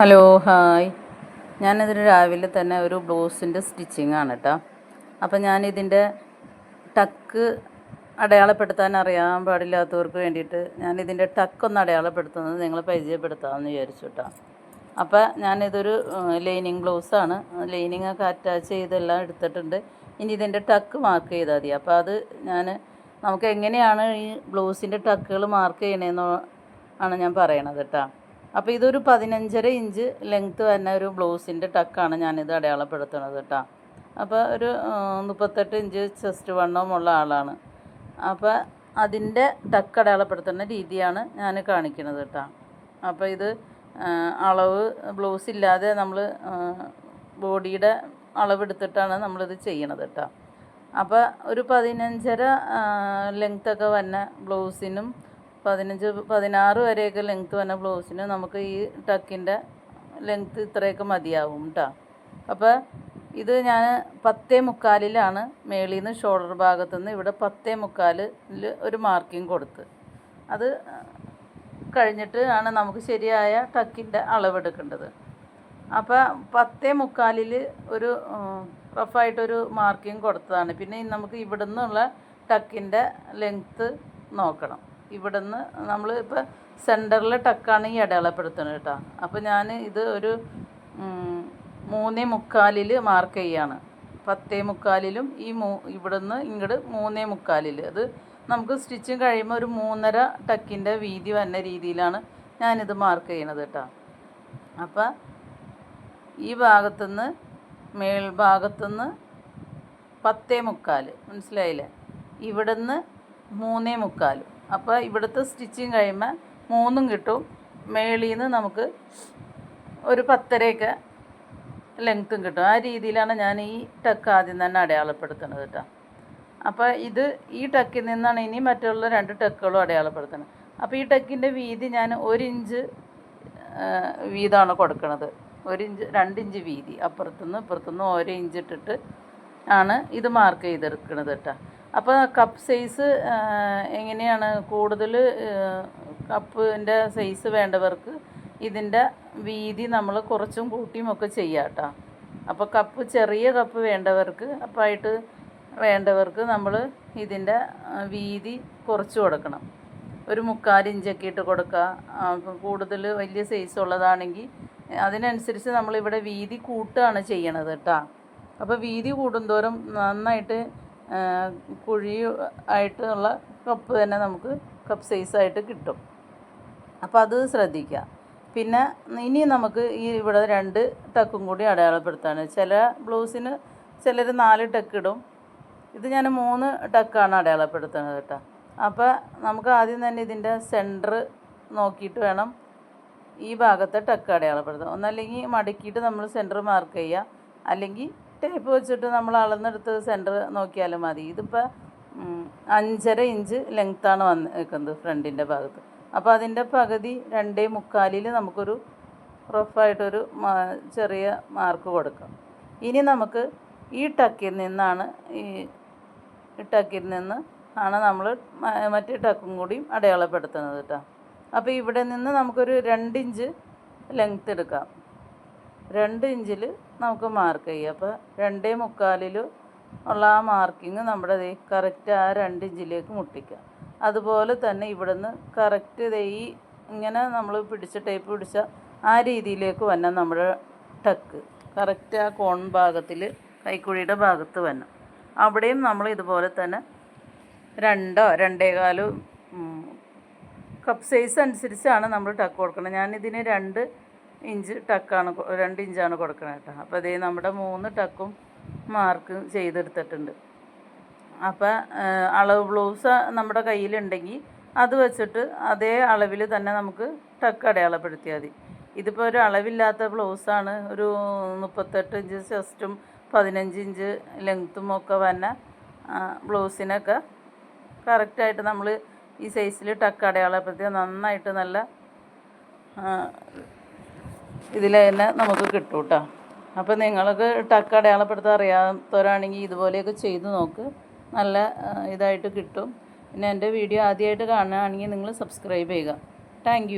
Hello hi. ഞാനിതിന് രാവിലെ തന്നെ ഒരു ബ്ലൗസിന്റെ സ്റ്റിച്ചിങ് ആണ് കേട്ടോ അപ്പം ഞാനിതിന്റെ ടക്ക് അടയാളപ്പെടുത്താൻ അറിയാൻ പാടില്ലാത്തവർക്ക് വേണ്ടിയിട്ട് ഞാനിതിന്റെ ടക്കൊന്ന് അടയാളപ്പെടുത്തുന്നത് നിങ്ങൾ പരിചയപ്പെടുത്താമെന്ന് വിചാരിച്ചു കേട്ടോ അപ്പോൾ ഞാനിതൊരു ലൈനിങ് ബ്ലൗസാണ്. ലൈനിങ് ഒക്കെ അറ്റാച്ച് ചെയ്തെല്ലാം എടുത്തിട്ടുണ്ട്. ഇനി ഇതിന്റെ ടക്ക് മാർക്ക് ചെയ്താൽ മതി. അപ്പോൾ അത് ഞാൻ നമുക്ക് എങ്ങനെയാണ് ഈ ബ്ലൗസിന്റെ ടക്കുകൾ മാർക്ക് ചെയ്യണേന്നോ ആണ് ഞാൻ പറയണത് കേട്ടോ അപ്പോൾ ഇതൊരു പതിനഞ്ചര ഇഞ്ച് ലെങ്ത്ത് വരുന്ന ഒരു ബ്ലൗസിന്റെ ടക്കാണ് ഞാനിത് അടയാളപ്പെടുത്തുന്നത് കേട്ടോ അപ്പോൾ ഒരു മുപ്പത്തെട്ട് ഇഞ്ച് ചെസ്റ്റ് വണ്ണമുള്ള ആളാണ്. അപ്പോൾ അതിന്റെ ടക്ക് അടയാളപ്പെടുത്തുന്ന രീതിയാണ് ഞാൻ കാണിക്കുന്നത് കേട്ടോ അപ്പോൾ ഇത് അളവ് ബ്ലൗസ് ഇല്ലാതെ നമ്മൾ ബോഡിയുടെ അളവെടുത്തിട്ടാണ് നമ്മളിത് ചെയ്യണത് കേട്ടോ അപ്പോൾ ഒരു പതിനഞ്ചര ലെങ്ത്തൊക്കെ വന്ന ബ്ലൗസിനും പതിനഞ്ച് പതിനാറ് വരെയൊക്കെ ലെങ്ത്ത് വന്ന ബ്ലൗസിന് നമുക്ക് ഈ ടക്കിന്റെ ലെങ്ത്ത് ഇത്രയൊക്കെ മതിയാവും കേട്ടോ അപ്പോൾ ഇത് ഞാൻ പത്തേ മുക്കാലിലാണ് മേളിൽ നിന്ന് ഷോൾഡർ ഭാഗത്തു നിന്ന് ഇവിടെ പത്തേ മുക്കാലിൽ ഒരു മാർക്കിംഗ് കൊടുത്ത്. അത് കഴിഞ്ഞിട്ട് ആണ് നമുക്ക് ശരിയായ ടക്കിന്റെ അളവെടുക്കേണ്ടത്. അപ്പോൾ പത്തേ മുക്കാലിൽ ഒരു റഫായിട്ടൊരു മാർക്കിംഗ് കൊടുത്തതാണ്. പിന്നെ നമുക്ക് ഇവിടെ നിന്നുള്ള ടക്കിന്റെ ലെങ്ത്ത് നോക്കണം. ഇവിടുന്ന് നമ്മൾ ഇപ്പോൾ സെന്ററിലെ ടക്കാണ് ഈ അടയാളപ്പെടുത്തുന്നത് കേട്ടോ. അപ്പോൾ ഞാൻ ഇത് ഒരു മൂന്നേ മുക്കാലിൽ മാർക്ക് ചെയ്യാണ്. പത്തേ മുക്കാലിലും ഈ മൂ ഇവിടുന്ന് ഇങ്ങോട്ട് മൂന്നേ മുക്കാലിൽ അത് നമുക്ക് സ്റ്റിച്ചിങ് കഴിയുമ്പോൾ ഒരു മൂന്നര ടക്കിന്റെ വീതി വന്ന രീതിയിലാണ് ഞാനിത് മാർക്ക് ചെയ്യണത് കേട്ടോ. അപ്പോൾ ഈ ഭാഗത്തുനിന്ന് മേൽഭാഗത്തുനിന്ന് പത്തേ മുക്കാൽ മനസ്സിലായില്ലേ? ഇവിടുന്ന് മൂന്നേ മുക്കാലും. അപ്പോൾ ഇവിടുത്തെ സ്റ്റിച്ചിങ് കഴിയുമ്പോൾ മൂന്നും കിട്ടും. മേളിൽ നിന്ന് നമുക്ക് ഒരു പത്തരയൊക്കെ ലെങ്ത്തും കിട്ടും. ആ രീതിയിലാണ് ഞാൻ ഈ ടക്ക് ആദ്യം തന്നെ അടയാളപ്പെടുത്തുന്നത് കേട്ടോ അപ്പോൾ ഇത് ഈ ടക്കിൽ നിന്നാണ് ഇനി മറ്റുള്ള രണ്ട് ടക്കുകളും അടയാളപ്പെടുത്തുന്നത്. അപ്പോൾ ഈ ടക്കിന്റെ വീതി ഞാൻ ഒരു ഇഞ്ച് വീതമാണ് കൊടുക്കുന്നത് ഒരു ഇഞ്ച് ഇഞ്ച് വീതി. അപ്പുറത്തുനിന്ന് ഇപ്പുറത്തുനിന്ന് ഓരോ ഇഞ്ച് ഇട്ടിട്ട് ആണ് ഇത് മാർക്ക് ചെയ്തെടുക്കുന്നത് കേട്ടോ അപ്പോൾ കപ്പ് സൈസ് എങ്ങനെയാണ് കൂടുതൽ കപ്പിന്റെ സൈസ് വേണ്ടവർക്ക് ഇതിന്റെ വീതി നമ്മൾ കുറച്ചും കൂട്ടിയും ഒക്കെ ചെയ്യാം കേട്ടോ അപ്പോൾ കപ്പ് ചെറിയ കപ്പ് വേണ്ടവർക്ക് അപ്പായിട്ട് വേണ്ടവർക്ക് നമ്മൾ ഇതിന്റെ വീതി കുറച്ച് കൊടുക്കണം. ഒരു മുക്കാൽ ഇഞ്ചൊക്കെ ഇട്ട് കൊടുക്കുക. കൂടുതൽ വലിയ സൈസ് ഉള്ളതാണെങ്കിൽ അതിനനുസരിച്ച് നമ്മളിവിടെ വീതി കൂട്ടുകയാണ് ചെയ്യണത് കേട്ടോ അപ്പോൾ വീതി കൂടുന്തോറും നന്നായിട്ട് കുഴി ആയിട്ടുള്ള കപ്പ് തന്നെ നമുക്ക് കപ്പ് സൈസായിട്ട് കിട്ടും. അപ്പോൾ അത് ശ്രദ്ധിക്കുക. പിന്നെ ഇനി നമുക്ക് ഈ ഇവിടെ രണ്ട് ടക്കും കൂടി അടയാളപ്പെടുത്താണ്. ചില ബ്ലൗസിന് ചിലർ നാല് ടക്ക് ഇടും. ഇത് ഞാൻ മൂന്ന് ടക്കാണ് അടയാളപ്പെടുത്തുന്നത് കേട്ടോ. അപ്പോൾ നമുക്ക് ആദ്യം തന്നെ ഇതിന്റെ സെന്റർ നോക്കിയിട്ട് വേണം ഈ ഭാഗത്തെ ടക്ക് അടയാളപ്പെടുത്താം ഒന്നല്ലെങ്കിൽ മടക്കിയിട്ട് നമ്മൾ സെന്റർ മാർക്ക് ചെയ്യുക. അല്ലെങ്കിൽ ടേപ്പ് വെച്ചിട്ട് നമ്മൾ അളന്നെടുത്ത് സെന്റർ നോക്കിയാലും മതി. ഇതിപ്പോൾ അഞ്ചര ഇഞ്ച് ലെങ്ത്താണ് നിൽക്കുന്നത് ഫ്രണ്ടിന്റെ ഭാഗത്ത്. അപ്പോൾ അതിന്റെ പകുതി രണ്ടേ മുക്കാലിൽ നമുക്കൊരു റഫായിട്ടൊരു ചെറിയ മാർക്ക് കൊടുക്കാം. ഇനി നമുക്ക് ഈ ടക്കിൽ നിന്നാണ് ഈ ടക്കിൽ നിന്ന് ആണ് നമ്മൾ മറ്റേ ടക്കും കൂടിയും അടയാളപ്പെടുത്തുന്നത് കേട്ടോ അപ്പോൾ ഇവിടെ നിന്ന് നമുക്കൊരു രണ്ട് ഇഞ്ച് ലെങ്ത് എടുക്കാം. രണ്ട് ഇഞ്ചിൽ നമുക്ക് മാർക്ക് ചെയ്യാം. അപ്പോൾ രണ്ടേ മുക്കാലിൽ ഉള്ള ആ മാർക്കിങ് നമ്മുടെ ദേ കറക്റ്റ് ആ രണ്ട് ഇഞ്ചിലേക്ക് മുട്ടിക്കാം. അതുപോലെ തന്നെ ഇവിടുന്ന് കറക്റ്റ് ദേ ഈ ഇങ്ങനെ നമ്മൾ പിടിച്ച ടേപ്പ് പിടിച്ച ആ രീതിയിലേക്ക് വന്ന നമ്മുടെ ടക്ക് കറക്റ്റ് ആ കോൺ ഭാഗത്തിൽ കൈക്കുഴിയുടെ ഭാഗത്ത് വന്ന അവിടെയും നമ്മൾ ഇതുപോലെ തന്നെ രണ്ടോ രണ്ടേകാലോ കപ്പ് സൈസ് അനുസരിച്ചാണ് നമ്മൾ ടക്ക് കൊടുക്കുന്നത് ഞാനിതിന് രണ്ട് ഇഞ്ച് ടക്കാണ് രണ്ട് ഇഞ്ചാണ് കൊടുക്കണത് കേട്ടോ അപ്പോൾ ഇതേ നമ്മുടെ മൂന്ന് ടക്കും മാർക്ക് ചെയ്തെടുത്തിട്ടുണ്ട്. അപ്പോൾ അളവ് ബ്ലൗസ് നമ്മുടെ കയ്യിലുണ്ടെങ്കിൽ അത് വെച്ചിട്ട് അതേ അളവിൽ തന്നെ നമുക്ക് ടക്ക് അടയാളപ്പെടുത്തിയാൽ മതി. ഇതിപ്പോൾ ഒരു അളവില്ലാത്ത ബ്ലൗസാണ്. ഒരു മുപ്പത്തെട്ട് ഇഞ്ച് ചെസ്റ്റും പതിനഞ്ച് ഇഞ്ച് ലെങ്ത്തും ഒക്കെ വന്ന ബ്ലൗസിനൊക്കെ കറക്റ്റായിട്ട് നമ്മൾ ഈ സൈസിൽ ടക്ക് അടയാളപ്പെടുത്തിയാൽ നന്നായിട്ട് നല്ല ഇതിൽ തന്നെ നമുക്ക് കിട്ടും കേട്ടോ അപ്പോൾ നിങ്ങൾക്ക് ടക്ക് അടയാളപ്പെടുത്താൻ അറിയാത്തവരാണെങ്കിൽ ഇതുപോലെയൊക്കെ ചെയ്ത് നോക്ക്. നല്ല ഇതായിട്ട് കിട്ടും. പിന്നെ എന്റെ വീഡിയോ ആദ്യമായിട്ട് കാണുകയാണെങ്കിൽ നിങ്ങൾ സബ്സ്ക്രൈബ് ചെയ്യുക. താങ്ക്